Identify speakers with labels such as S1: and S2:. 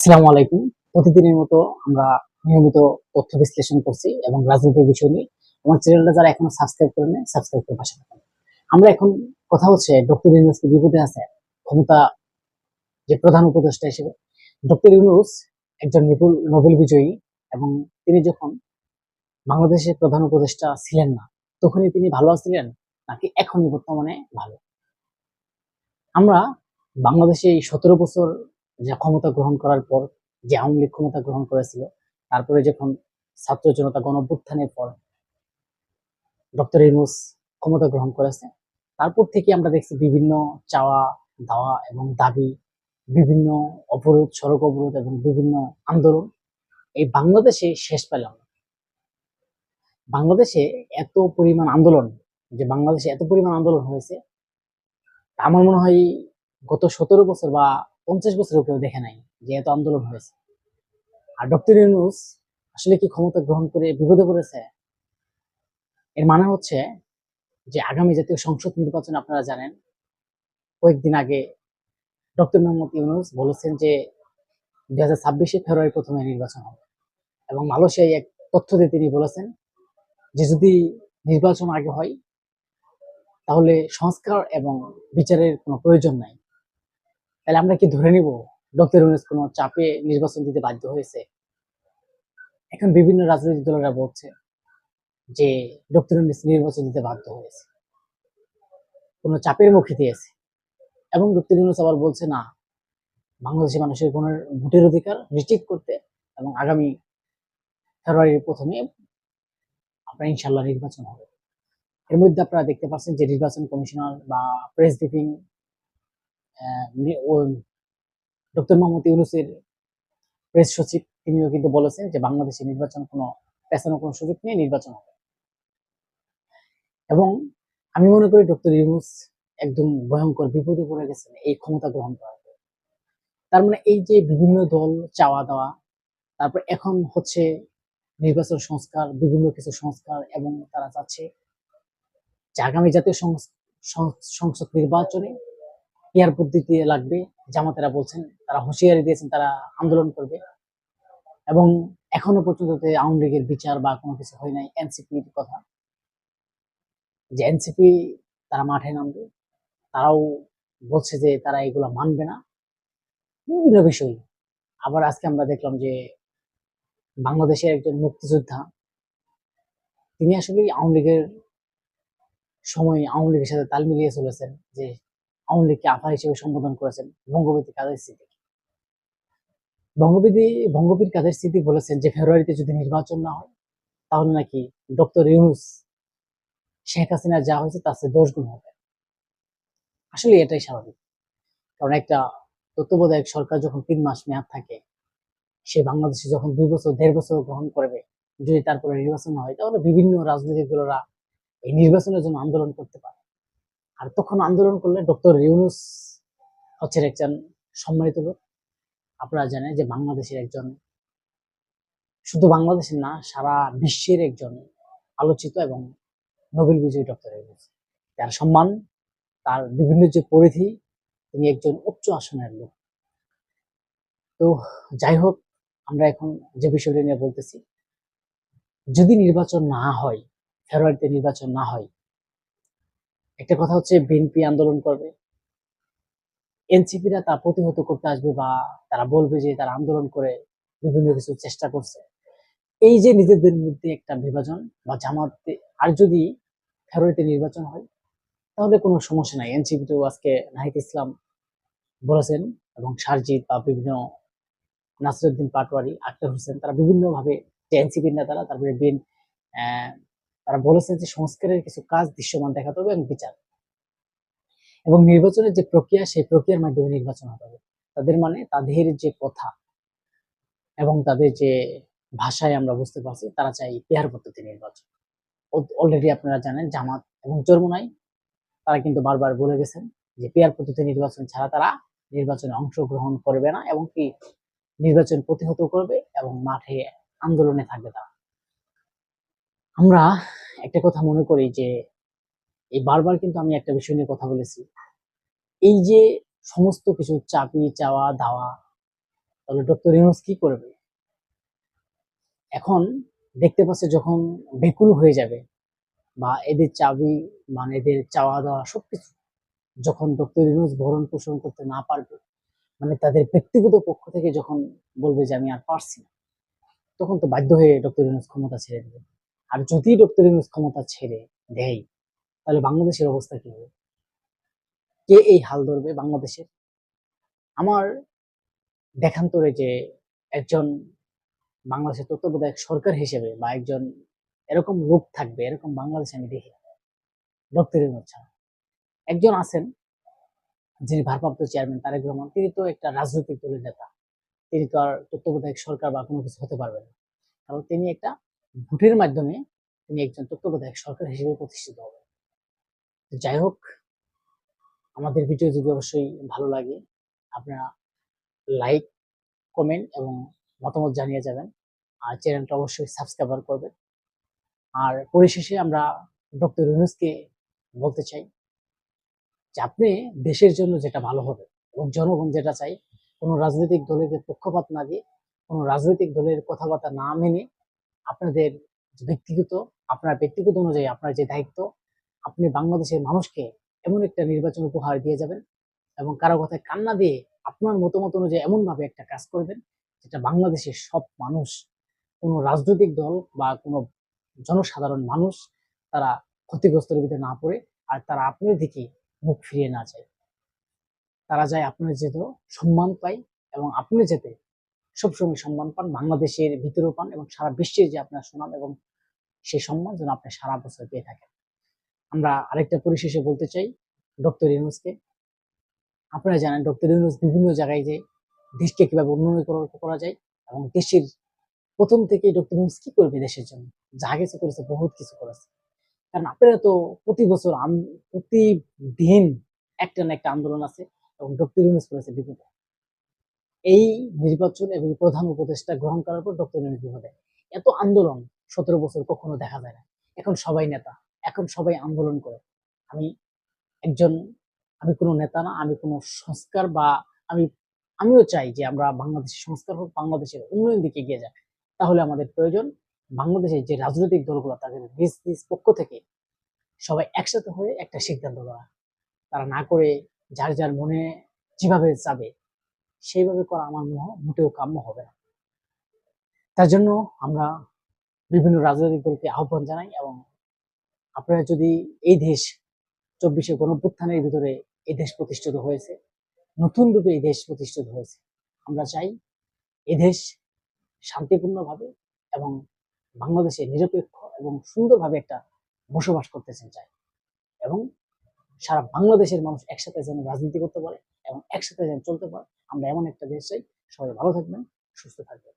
S1: আসসালামু আলাইকুম। প্রতিদিনের মতো আমরা নিয়মিত তথ্য বিশ্লেষণ করছি এবং রাজনৈতিক বিষয় নিয়ে। আমার চ্যানেলটা যারা এখনও সাবস্ক্রাইব করেন নাই সাবস্ক্রাইব করে পাশে থাকুন। আমরা এখন কথা হচ্ছে ডক্টর ইউনুস কি বিপদে আছে ক্ষমতা যে প্রধান উপদেষ্টা হিসেবে। ডক্টর ইউনুস একজন নিপুল নোবেল বিজয়ী এবং তিনি যখন বাংলাদেশের প্রধান উপদেষ্টা ছিলেন না, তখনই তিনি ভালো আছিলেন নাকি এখনই বর্তমানে ভালো? আমরা বাংলাদেশে এই সতেরো বছর যে ক্ষমতা গ্রহণ করার পর যে আওয়ামী লীগ ক্ষমতা গ্রহণ করেছিল, তারপরে যখন ছাত্র জনতা গণ অভ্যুত্থানের পর ডক্টর ইউনুস ক্ষমতা গ্রহণ করেছে, তারপর থেকে আমরা দেখছি বিভিন্ন চাওয়া, দাওয়া এবং দাবি, বিভিন্ন অবরোধ, সড়ক অবরোধ এবং বিভিন্ন আন্দোলন এই বাংলাদেশে শেষ পেলাম। বাংলাদেশে এত পরিমাণ আন্দোলন, যে বাংলাদেশে এত পরিমাণ আন্দোলন হয়েছে আমার মনে হয় গত সতেরো বছর বা পঞ্চাশ বছরও কেউ দেখে নাই যে এত আন্দোলন হয়েছে। আর ডক্টর ইউনুস আসলে কি ক্ষমতা গ্রহণ করে বিপদে পড়েছে? এর মানে হচ্ছে যে আগামী জাতীয় সংসদ নির্বাচন আপনারা জানেন, কয়েকদিন আগে ডক্টর মোহাম্মদ ইউনুস বলেছেন যে দুই হাজার ছাব্বিশে ফেব্রুয়ারি প্রথমে নির্বাচন হবে। এবং মালয়েশিয়ায় এক তথ্য দিয়ে তিনি বলেছেন যে যদি নির্বাচন আগে হয়, তাহলে সংস্কার এবং বিচারের কোনো প্রয়োজন নাই। তাহলে আমরা কি ধরে নিব ডক্টর ইউনুস কোনো চাপে নির্বাচন দিতে বাধ্য হয়েছে? এখন বিভিন্ন রাজনৈতিক দলেরা বলছে যে ডক্টর ইউনুস নির্বাচন দিতে বাধ্য হয়েছে। কোনো চাপের মুখে দিয়েছে। এবং ডক্টর ইউনুস আবার বলছে, না, বাংলাদেশি মানুষের কোন ভোটের অধিকার নিশ্চিত করতে এবং আগামী ফেব্রুয়ারির প্রথমে আপনার ইনশাল্লাহ নির্বাচন হবে। এর মধ্যে আপনারা দেখতে পাচ্ছেন যে নির্বাচন কমিশনার বা প্রেস ব্রিফিং ডক্টর মোহাম্মদ ইউনুসের প্রেস সচিব, তিনিও কিন্তু বলেছেন যে বাংলাদেশে নির্বাচন কোনো, পেছানোর কোনো সুযোগ নেই, নির্বাচন হবে এবং আমি মনে করি ডক্টর ইউনুস একদম ভয়ঙ্কর বিপদে পড়ে গেছেন, এই ক্ষমতা গ্রহণ করার। তার মানে এই যে বিভিন্ন দল চাওয়া দেওয়া, তারপর এখন হচ্ছে নির্বাচন সংস্কার, বিভিন্ন কিছু সংস্কার এবং তারা চাচ্ছে যে আগামী জাতীয় সংসদ নির্বাচনে পেয়ার পদ্ধতি লাগবে, জামাতেরা বলছেন, তারা হুঁশিয়ারি দিয়েছেন, তারা আন্দোলন করবে। এবং এখনও পর্যন্ত আওয়ামী লীগের বিচার বা কোনো কিছু হয় নাই এনসিপির কথা। যে এনসিপি তারা মাঠে নামবে, তারাও বলছে যে তারা এগুলো মানবে না। বিভিন্ন বিষয়। আবার আজকে আমরা দেখলাম যে বাংলাদেশের একজন মুক্তিযোদ্ধা, তিনি আসলে আওয়ামী লীগের সময় আওয়ামী লীগের সাথে তাল মিলিয়ে চলেছেন, যে আওয়ামী লীগকে আফা হিসেবে সম্বোধন করেছেন বঙ্গবতী কাদের স্মৃতি বঙ্গবতী বঙ্গবীর কাদের স্মৃতি বলেছেন যে ফেব্রুয়ারিতে যদি নির্বাচন না হয়, তাহলে নাকি ডক্টর ইউনুস, শেখ হাসিনা যা হয়েছে তার চেয়ে দশ গুণ হবে। আসলে এটাই স্বাভাবিক। কারণ একটা তত্ত্বাবধায়ক সরকার যখন তিন মাস মেয়াদ থাকে, সে বাংলাদেশে যখন দুই বছর, দেড় বছর গ্রহণ করবে, যদি তারপরে নির্বাচন হয়, তাহলে বিভিন্ন রাজনৈতিক দলেরা এই নির্বাচনের জন্য আন্দোলন করতে পারে। আর তখন আন্দোলন করলে ডক্টর ইউনুস হচ্ছেন একজন সম্মানিত লোক। আপনারা জানেন যে বাংলাদেশের একজন, শুধু বাংলাদেশের না, সারা বিশ্বের একজন আলোচিত এবং নোবেল বিজয়ী ডক্টর ইউনুস। তার সম্মান, তার বিভিন্ন যে পরিধি, তিনি একজন উচ্চ আসনের লোক। তো যাই হোক, আমরা এখন যে বিষয়টা নিয়ে বলতেছি, যদি নির্বাচন না হয়, ফেব্রুয়ারিতে নির্বাচন না হয় একটা কথা হচ্ছে বিএনপি আন্দোলন করবে। এনসিপিরা তা প্রতিহত করতে আসবে বা তারা বলবে যে তারা আন্দোলন করে বিভিন্ন কিছু চেষ্টা করছে। এই যে নিজেদের মধ্যে একটা বিভাজন বা জামাতে, আর যদি ফেব্রুয়ারিতে নির্বাচন হয়, তাহলে কোনো সমস্যা নাই। এনসিপি তো আজকে নাহিদ ইসলাম বলেছেন এবং সারজিৎ বা বিভিন্ন নাসিরুদ্দিন পাটোয়ারি, আক্তার হোসেন, তারা বিভিন্নভাবে যে এনসিপির নেতারা, তারপরে বিএন তারা বলেছেন যে সংস্কারের কিছু কাজ দৃশ্যমান দেখাতে হবে এবং বিচার। এবং নির্বাচনের যে প্রক্রিয়া, সেই প্রক্রিয়ার মাধ্যমে নির্বাচন হতে হবে। তাদের মানে তাদের যে কথা এবং তাদের যে ভাষায় আমরা বুঝতে পারছি, তারা চাই পেয়ার পদ্ধতি নির্বাচন। অলরেডি আপনারা জানেন, জামাত এবং চরমোনাই, তারা কিন্তু বারবার বলে গেছেন যে পেয়ার পদ্ধতি নির্বাচন ছাড়া তারা নির্বাচনে অংশগ্রহণ করবে না এবং কি নির্বাচন প্রতিহত করবে এবং মাঠে আন্দোলনে থাকবে তারা। আমরা একটা কথা মনে করি যে, এই বারবার কিন্তু আমি একটা বিষয় নিয়ে কথা বলেছি। এই যে সমস্ত কিছু চাপি চাওয়া, দাওয়া, তাহলে ডক্টর ইউনুস কি করবে? এখন দেখতে পাচ্ছে যখন বেকুল হয়ে যাবে বা এদের চাবি মানে এদের চাওয়া দাওয়া সবকিছু, যখন ডক্টর ইউনুস ভরণ পোষণ করতে না পারবে মানে তাদের ব্যক্তিগত পক্ষ থেকে যখন বলবে যে, আমি আর পারছি না, তখন তো বাধ্য হয়ে ডক্টর ইউনুস ক্ষমতা ছেড়ে দেবে। আর যদি ডক্টর ইউনুস ক্ষমতা ছেড়ে দেয়, তাহলে বাংলাদেশের অবস্থা কি হবে? কে এই হাল ধরবে বাংলাদেশের? আমার দেখান্তরে যে একজন বাংলাদেশের তত্ত্বাবধায়ক সরকার হিসেবে বা একজন এরকম লোক থাকবে, এরকম বাংলাদেশে আমি দেখি ডক্টর ইউনুস একজন আছেন, যিনি ভারপ্রাপ্ত চেয়ারম্যান তারেক রহমান। তিনি তো একটা রাজনৈতিক দলের নেতা। তিনি তো আর তত্ত্বাবধায়ক সরকার বা কোনো কিছু হতে পারবেন না। কারণ তিনি একটা ভোটের মাধ্যমে তিনি একজন তত্ত্বাবধায়ক সরকার হিসেবে প্রতিষ্ঠিত হবেন। যাই হোক, আমাদের ভিডিও যদি অবশ্যই ভালো লাগে, আপনারা লাইক, কমেন্ট এবং মতামত জানিয়ে যাবেন। আর চ্যানেলটা অবশ্যই সাবস্ক্রাইবার করবেন। আর পরিশেষে আমরা ডক্টর ইউনুসকে বলতে চাই যে, আপনি দেশের জন্য যেটা ভালো হবে এবং জনগণ যেটা চাই কোনো রাজনৈতিক দলের পক্ষপাত না দিয়ে, কোনো রাজনৈতিক দলের কথাবার্তা না মেনে আপনাদের ব্যক্তিগত, আপনার ব্যক্তিগত অনুযায়ী আপনার যে দায়িত্ব, আপনি বাংলাদেশের মানুষকে এমন একটা নির্বাচন উপহার দিয়ে যাবেন এবং কারও কথায় কান্না দিয়ে আপনার মতামত অনুযায়ী এমনভাবে একটা কাজ করবেন যেটা বাংলাদেশের সব মানুষ, কোনো রাজনৈতিক দল বা কোনো জনসাধারণ মানুষ তারা ক্ষতিগ্রস্তের ভিতরে না পড়ে আর তারা আপনার দিকে মুখ ফিরিয়ে না যায় তারা যায় আপনার যেহেতু সম্মান পায় এবং আপনি যেতে সবসময় সম্মান পান, বাংলাদেশের ভিতরেও পান এবং সারা বিশ্বের যে আপনার সুনাম এবং সেই সম্মান যেন আপনি সারা বছর পেয়ে থাকেন। আমরা আরেকটা পরিশেষে বলতে চাই, ডক্টর ইউনুসকে। আপনারা জানেন, ডক্টর ইউনুস বিভিন্ন জায়গায় যে দেশকে কীভাবে উন্নয়ন করা- যায় এবং দেশের প্রথম থেকে ডক্টর ইউনুস কি করবে দেশের জন্য? যা কিছু করেছে, বহুত কিছু করেছে। কারণ আপনারা তো প্রতি বছর প্রতিদিন একটা না একটা আন্দোলন আছে এবং ডক্টর ইউনুস করেছে বিপদে এই নির্বাচন এবং প্রধান উপদেষ্টা গ্রহণ করার পর ডক্টর ইউনুস বিপদে এত আন্দোলন সতেরো বছর কখনো দেখা যায় না। এখন সবাই নেতা, এখন সবাই আন্দোলন করে। আমি একজন, আমি কোনো নেতা না, আমি কোনো সংস্কার বা আমি, আমিও চাই যে আমরা বাংলাদেশের সংস্কার হোক, বাংলাদেশের উন্নয়ন দিকে এগিয়ে যাক। তাহলে আমাদের প্রয়োজন বাংলাদেশের যে রাজনৈতিক দলগুলো, তাদের নিজ নিজ পক্ষ থেকে সবাই একসাথে হয়ে একটা সিদ্ধান্ত নেওয়া। তারা না করে যার যার মনে যেভাবে যাবে সেইভাবে করা আমার মনে হয় মোটেও কাম্য হবে না। তার জন্য আমরা বিভিন্ন রাজনৈতিক দলকে আহ্বান জানাই এবং আপনারা যদি এই দেশ চব্বিশে গণভ্যুত্থানের ভিতরে এই দেশ প্রতিষ্ঠিত হয়েছে নতুন রূপে এই দেশ প্রতিষ্ঠিত হয়েছে, আমরা চাই এই দেশ শান্তিপূর্ণভাবে এবং বাংলাদেশে নিরপেক্ষ এবং সুন্দরভাবে একটা বসবাস করতেছেন চাই এবং সারা বাংলাদেশের মানুষ একসাথে যেন রাজনীতি করতে পারে এবং একসাথে চলতে পারে। আমরা এমন একটা দেশ চাই। সবাই ভালো থাকবেন সুস্থ থাকবেন।